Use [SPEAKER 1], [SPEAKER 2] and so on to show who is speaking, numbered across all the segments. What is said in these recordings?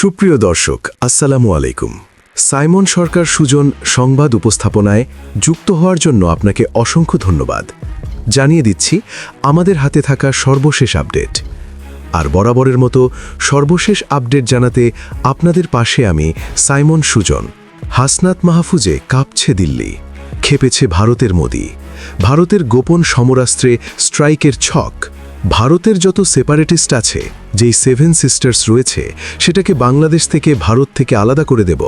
[SPEAKER 1] সুপ্রিয় দর্শক, আসসালামু আলাইকুম। সাইমন সরকার সুজন সংবাদ উপস্থাপনায় যুক্ত হওয়ার জন্য আপনাকে অসংখ্য ধন্যবাদ। জানিয়ে দিচ্ছি, আমাদের হাতে থাকা সর্বশেষ আপডেট। আর বরাবরের মতো সর্বশেষ আপডেট জানাতে আপনাদের পাশে আমি সাইমন সুজন। হাসনাত মাহফুজে কাঁপছে দিল্লি, খেপেছে ভারতের মোদি। ভারতের গোপন সমরাস্ত্রে স্ট্রাইকের ছক। ভারতের যত সেপারেটিস্ট আছে, যেই সেভেন সিস্টার্স রয়েছে, সেটাকে বাংলাদেশ থেকে ভারত থেকে আলাদা করে দেব।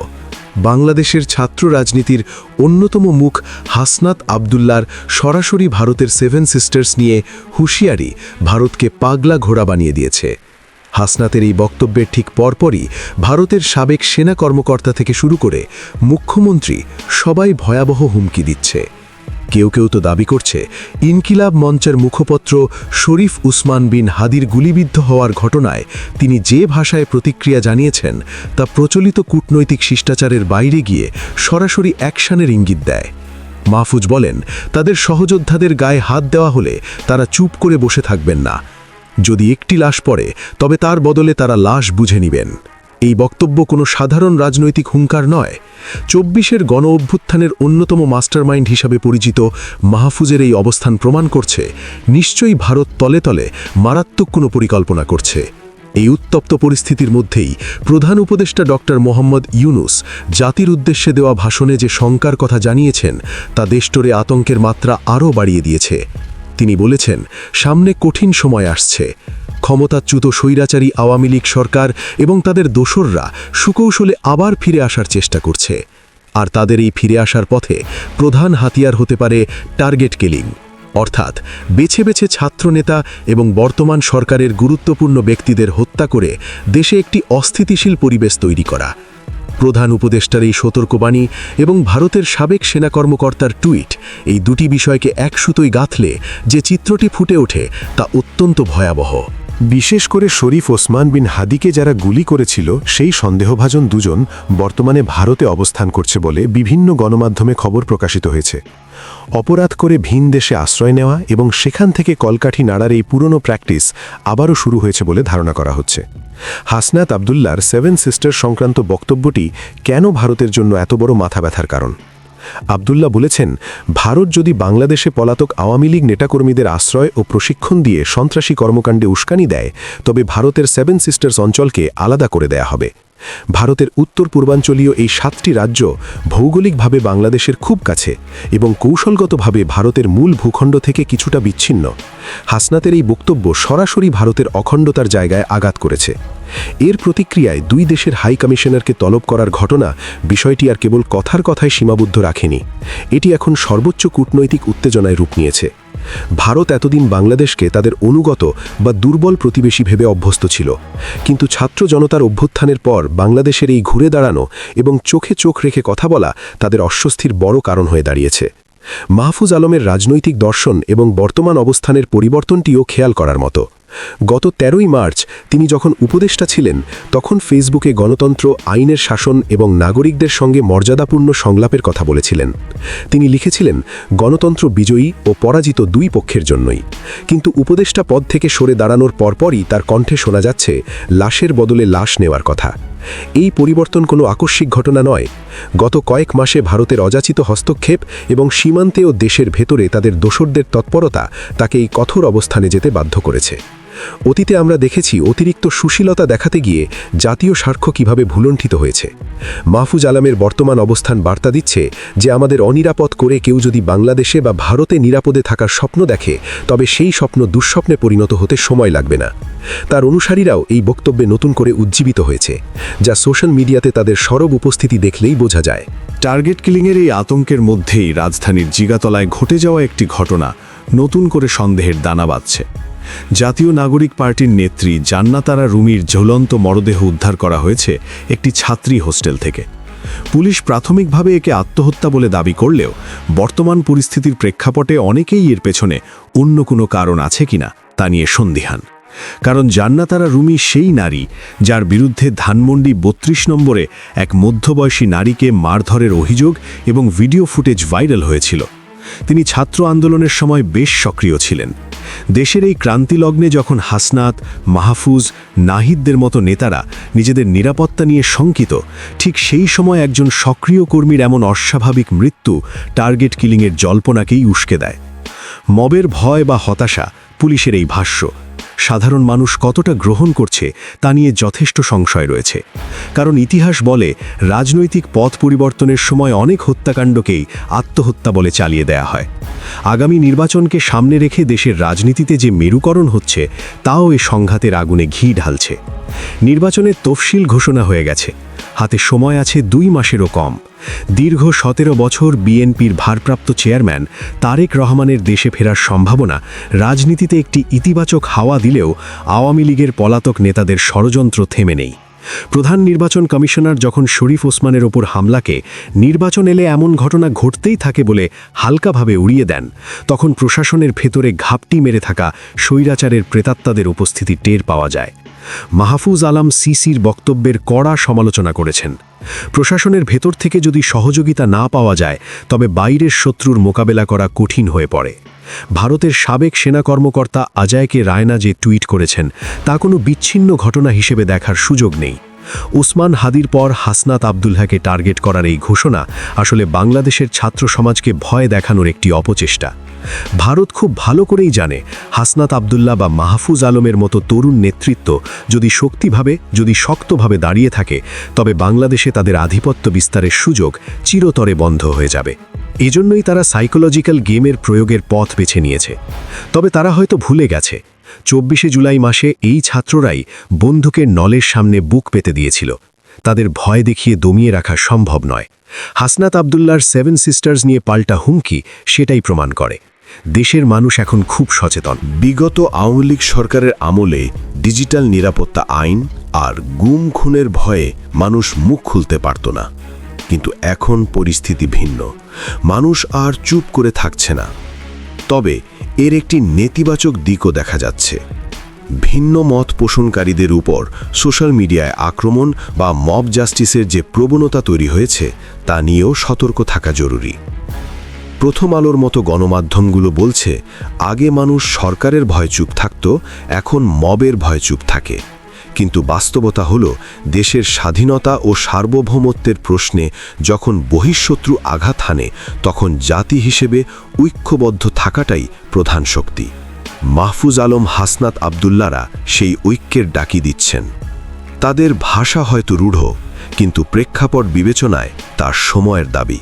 [SPEAKER 1] বাংলাদেশের ছাত্র রাজনীতির অন্যতম মুখ হাসনাত আবদুল্লার সরাসরি ভারতের সেভেন সিস্টার্স নিয়ে হুঁশিয়ারি ভারতকে পাগলা ঘোড়া বানিয়ে দিয়েছে। হাসনাতের এই বক্তব্যের ঠিক পরপরই ভারতের সাবেক সেনা কর্মকর্তা থেকে শুরু করে মুখ্যমন্ত্রী সবাই ভয়াবহ হুমকি দিচ্ছে। কেউ কেউ তো দাবি করছে, ইনকিলাব মঞ্চের মুখপত্র শরীফ উসমান বিন হাদির গুলিবিদ্ধ হওয়ার ঘটনায় তিনি যে ভাষায় প্রতিক্রিয়া জানিয়েছেন, তা প্রচলিত কূটনৈতিক শিষ্টাচারের বাইরে গিয়ে সরাসরি অ্যাকশনের ইঙ্গিত দেয়। মাহফুজ বলেন, তাদের সহযোদ্ধাদের গায়ে হাত দেওয়া হলে তারা চুপ করে বসে থাকবেন না। যদি একটি লাশ পড়ে, তবে তার বদলে তারা লাশ বুঝে নেবেন। এই বক্তব্য কোনো সাধারণ রাজনৈতিক হুঙ্কার নয়। চব্বিশের গণ অভ্যুত্থানের অন্যতম মাস্টারমাইন্ড হিসাবে পরিচিত মাহফুজের এই অবস্থান প্রমাণ করছে, নিশ্চয়ই ভারত তলে তলে মারাত্মক কোনো পরিকল্পনা করছে। এই উত্তপ্ত পরিস্থিতির মধ্যেই প্রধান উপদেষ্টা ডক্টর মোহাম্মদ ইউনুস জাতির উদ্দেশ্যে দেওয়া ভাষণে যে শঙ্কার কথা জানিয়েছেন, তা দেশটোরে আতঙ্কের মাত্রা আরও বাড়িয়ে দিয়েছে। তিনি বলেছেন, সামনে কঠিন সময় আসছে। ক্ষমতাচ্যুত স্বৈরাচারী আওয়ামী লীগ সরকার এবং তাদের দোসররা সুকৌশলে আবার ফিরে আসার চেষ্টা করছে। আর তাদের এই ফিরে আসার পথে প্রধান হাতিয়ার হতে পারে টার্গেট কিলিং। অর্থাৎ বেছে বেছে ছাত্রনেতা এবং বর্তমান সরকারের গুরুত্বপূর্ণ ব্যক্তিদের হত্যা করে দেশে একটি অস্থিতিশীল পরিবেশ তৈরি করা। প্রধান উপদেষ্টার এই সতর্কবাণী এবং ভারতের সাবেক সেনা কর্মকর্তার টুইট এই দুটি বিষয়কে এক সুতোই গাঁথলে যে চিত্রটি ফুটে ওঠে তা অত্যন্ত ভয়াবহ।
[SPEAKER 2] বিশেষ করে শরীফ ওসমান বিন হাদিকে যারা গুলি করেছিল, সেই সন্দেহভাজন দুজন বর্তমানে ভারতে অবস্থান করছে বলে বিভিন্ন গণমাধ্যমে খবর প্রকাশিত হয়েছে। অপরাধ করে ভিন দেশে আশ্রয় নেওয়া এবং সেখান থেকে কলকাঠি নাড়ার এই পুরনো প্র্যাকটিস আবারও শুরু হয়েছে বলে ধারণা করা হচ্ছে। হাসনাত আবদুল্লার সেভেন সিস্টার সংক্রান্ত বক্তব্যটি কেন ভারতের জন্য এত বড় মাথা ব্যথার কারণ? আবদুল্লাহ বলেছেন, ভারত যদি বাংলাদেশে পলাতক আওয়ামী লীগ নেতাকর্মীদের আশ্রয় ও প্রশিক্ষণ দিয়ে সন্ত্রাসী কর্মকাণ্ডে উস্কানি দেয়, তবে ভারতের সেভেন সিস্টার্স অঞ্চলকে আলাদা করে দেয়া হবে। ভারতের উত্তর পূর্বাঞ্চলীয় এই সাতটি রাজ্য ভৌগোলিকভাবে বাংলাদেশের খুব কাছে এবং কৌশলগতভাবে ভারতের মূল ভূখণ্ড থেকে কিছুটা বিচ্ছিন্ন। হাসনাতের এই বক্তব্য সরাসরি ভারতের অখণ্ডতার জায়গায় আঘাত করেছে। এর প্রতিক্রিয়ায় দুই দেশের হাই কমিশনারকে তলব করার ঘটনা বিষয়টি আর কেবল কথার কথায় সীমাবদ্ধ রাখেনি। এটি এখন সর্বোচ্চ কূটনৈতিক উত্তেজনায় রূপ নিয়েছে। ভারত এতদিন বাংলাদেশকে তাদের অনুগত বা দুর্বল প্রতিবেশী ভেবে অভ্যস্ত ছিল। কিন্তু ছাত্র জনতার অভ্যুত্থানের পর বাংলাদেশের এই ঘুরে দাঁড়ানো এবং চোখে চোখ রেখে কথা বলা তাদের অস্বস্তির বড় কারণ হয়ে দাঁড়িয়েছে। মাহফুজ আলমের রাজনৈতিক দর্শন এবং বর্তমান অবস্থানের পরিবর্তনটিও খেয়াল করার মতো। গত তেরোই মার্চ তিনি যখন উপদেষ্টা ছিলেন, তখন ফেসবুকে গণতন্ত্র, আইনের শাসন এবং নাগরিকদের সঙ্গে মর্যাদাপূর্ণ সংলাপের কথা বলেছিলেন। তিনি লিখেছিলেন, গণতন্ত্র বিজয়ী ও পরাজিত দুই পক্ষের জন্যই। কিন্তু উপদেষ্টা পদ থেকে সরে দাঁড়ানোর পরপরই তার কণ্ঠে শোনা যাচ্ছে লাশের বদলে লাশ নেওয়ার কথা। এই পরিবর্তন কোনো আকস্মিক ঘটনা নয়। গত কয়েক মাসে ভারতের অযাচিত হস্তক্ষেপ এবং সীমান্তে ও দেশের ভেতরে তাদের দোসরদের তৎপরতা তাকে এই কঠোর অবস্থানে যেতে বাধ্য করেছে। অতীতে আমরা দেখেছি অতিরিক্ত সুশীলতা দেখাতে গিয়ে জাতীয় স্বার্থ কীভাবে ভুলণ্ঠিত হয়েছে। মাহফুজ আলমের বর্তমান অবস্থান বার্তা দিচ্ছে যে আমাদের অনিরাপদ করে কেউ যদি বাংলাদেশে বা ভারতে নিরাপদে থাকার স্বপ্ন দেখে, তবে সেই স্বপ্ন দুঃস্বপ্নে পরিণত হতে সময় লাগবে না। তার অনুসারীরাও এই বক্তব্যে নতুন করে উজ্জীবিত হয়েছে, যা সোশ্যাল মিডিয়াতে তাদের সরব উপস্থিতি দেখলেই বোঝা যায়।
[SPEAKER 3] টার্গেট কিলিংয়ের এই আতঙ্কের মধ্যেই রাজধানীর জিগাতলায় ঘটে যাওয়া একটি ঘটনা নতুন করে সন্দেহের দানা বাঁধছে। জাতীয় নাগরিক পার্টির নেত্রী জান্নাতারা রুমির ঝুলন্ত মরদেহ উদ্ধার করা হয়েছে একটি ছাত্রী হোস্টেল থেকে। পুলিশ প্রাথমিকভাবে একে আত্মহত্যা বলে দাবি করলেও বর্তমান পরিস্থিতির প্রেক্ষাপটে অনেকেই এর পেছনে অন্য কোনো কারণ আছে কিনা তা নিয়ে সন্দিহান। কারণ জান্নাতারা রুমি সেই নারী যার বিরুদ্ধে ধানমন্ডি বত্রিশ নম্বরে এক মধ্যবয়সী নারীকে মারধরের অভিযোগ এবং ভিডিও ফুটেজ ভাইরাল হয়েছিল। তিনি ছাত্র আন্দোলনের সময় বেশ সক্রিয় ছিলেন। দেশের এই ক্রান্তিলগ্নে যখন হাসনাত, মাহফুজ, নাহিদদের মতো নেতারা নিজেদের নিরাপত্তা নিয়ে শঙ্কিত, ঠিক সেই সময় একজন সক্রিয় কর্মীর এমন অস্বাভাবিক মৃত্যু টার্গেট কিলিংয়ের জল্পনাকেই উস্কে দেয়। মবের ভয় বা হতাশা পুলিশের এই ভাষ্য। সাধারণ মানুষ কতটা গ্রহণ করছে তা নিয়ে যথেষ্ট সংশয় রয়েছে। কারণ ইতিহাস বলে, রাজনৈতিক পথ পরিবর্তনের সময় অনেক হত্যাকাণ্ডকেই আত্মহত্যা বলে চালিয়ে দেয়া হয়। আগামী নির্বাচনকে সামনে রেখে দেশের রাজনীতিতে যে মেরুকরণ হচ্ছে, তাও এ সংঘাতের আগুনে ঘি ঢালছে। নির্বাচনের তফসিল ঘোষণা হয়ে গেছে। হাতে সময় আছে দুই মাসেরও কম। দীর্ঘ সতেরো বছর বিএনপির ভারপ্রাপ্ত চেয়ারম্যান তারেক রহমানের দেশে ফেরার সম্ভাবনা রাজনীতিতে একটি ইতিবাচক হাওয়া দিলেও আওয়ামী লীগের পলাতক নেতাদের ষড়যন্ত্র থেমে নেই। প্রধান নির্বাচন কমিশনার যখন শরীফ ওসমানের ওপর হামলাকে, নির্বাচন এলে এমন ঘটনা ঘটতেই থাকে বলে হালকাভাবে উড়িয়ে দেন। তখন প্রশাসনের ভেতরে ঘাপটি মেরে থাকা স্বৈরাচারের প্রেতাত্মাদের উপস্থিতি টের পাওয়া যায়। মাহফুজ আলম সিসির বক্তব্যের কড়া সমালোচনা করেছেন। প্রশাসনের ভেতর থেকে যদি সহযোগিতা না পাওয়া যায়, তবে বাইরের শত্রুর মোকাবেলা করা কঠিন হয়ে পড়ে। ভারতের সাবেক সেনা কর্মকর্তা আজায়কে রায়না যে টুইট করেছেন, তা কোনো বিচ্ছিন্ন ঘটনা হিসেবে দেখার সুযোগ নেই। ওসমান হাদির পর হাসনাত আবদুল্লাহকে টার্গেট করার এই ঘোষণা আসলে বাংলাদেশের ছাত্র সমাজকে ভয় দেখানোর একটি অপচেষ্টা। ভারত খুব ভালো করেই জানে হাসনাত আবদুল্লাহ বা মাহফুজ আলমের মতো তরুণ নেতৃত্ব যদি শক্তিভাবে, যদি শক্তভাবে দাঁড়িয়ে থাকে, তবে বাংলাদেশে তাদের আধিপত্য বিস্তারের সুযোগ চিরতরে বন্ধ হয়ে যাবে। এজন্যই তারা সাইকোলজিক্যাল গেমের প্রয়োগের পথ বেছে নিয়েছে। তবে তারা হয়তো ভুলে গেছে, চব্বিশে জুলাই মাসে এই ছাত্ররাই বন্ধুকে নলের সামনে বুক পেতে দিয়েছিল। তাদের ভয় দেখিয়ে দমিয়ে রাখা সম্ভব নয়। হাসনাত আবদুল্লার সেভেন সিস্টার্স নিয়ে পাল্টা হুমকি সেটাই প্রমাণ করে। দেশের মানুষ এখন খুব সচেতন।
[SPEAKER 2] বিগত আওয়ামী লীগ সরকারের আমলে ডিজিটাল নিরাপত্তা আইন আর গুম খুনের ভয়ে মানুষ মুখ খুলতে পারত না। কিন্তু এখন পরিস্থিতি ভিন্ন। মানুষ আর চুপ করে থাকছে না। তবে এর একটি নেতিবাচক দিকও দেখা যাচ্ছে। ভিন্ন মত পোষণকারীদের উপর সোশ্যাল মিডিয়ায় আক্রমণ বা মব জাস্টিসের যে প্রবণতা তৈরি হয়েছে, তা নিয়েও সতর্ক থাকা জরুরি। প্রথম আলোর মতো গণমাধ্যমগুলো বলছে, আগে মানুষ সরকারের ভয় চুপ থাকত, এখন মবের ভয় চুপ থাকে। কিন্তু বাস্তবতা হল, দেশের স্বাধীনতা ও সার্বভৌমত্বের প্রশ্নে যখন বহিঃশত্রু আঘাত হানে, তখন জাতি হিসেবে ঐক্যবদ্ধ থাকাটাই প্রধান শক্তি। মাহফুজ আলম হাসনাত আবদুল্লারা সেই ঐক্যের ডাকি দিচ্ছেন। তাদের ভাষা হয়তো রূঢ়, কিন্তু প্রেক্ষাপট বিবেচনায় তার সময়ের দাবি।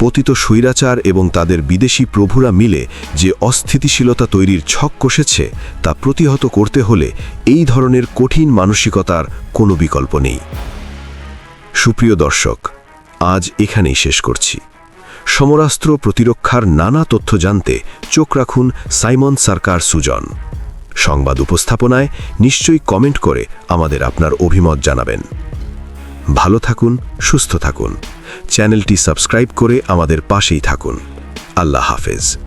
[SPEAKER 2] পতিত স্বৈরাচার এবং তাদের বিদেশি প্রভুরা মিলে যে অস্থিতিশীলতা তৈরির ছক কষেছে, তা প্রতিহত করতে হলে এই ধরনের কঠিন মানসিকতার কোনো বিকল্প নেই। সুপ্রিয় দর্শক, আজ এখানেই শেষ করছি। সমরাস্ত্র প্রতিরক্ষার নানা তথ্য জানতে চোখ রাখুন সাইমন সরকার সুজন। সংবাদ উপস্থাপনায় নিশ্চয়ই কমেন্ট করে আমাদের আপনার অভিমত জানাবেন। ভালো থাকুন সুস্থ থাকুন। চ্যানেলটি সাবস্ক্রাইব করে আমাদের পাশেই থাকুন। আল্লাহ হাফেজ।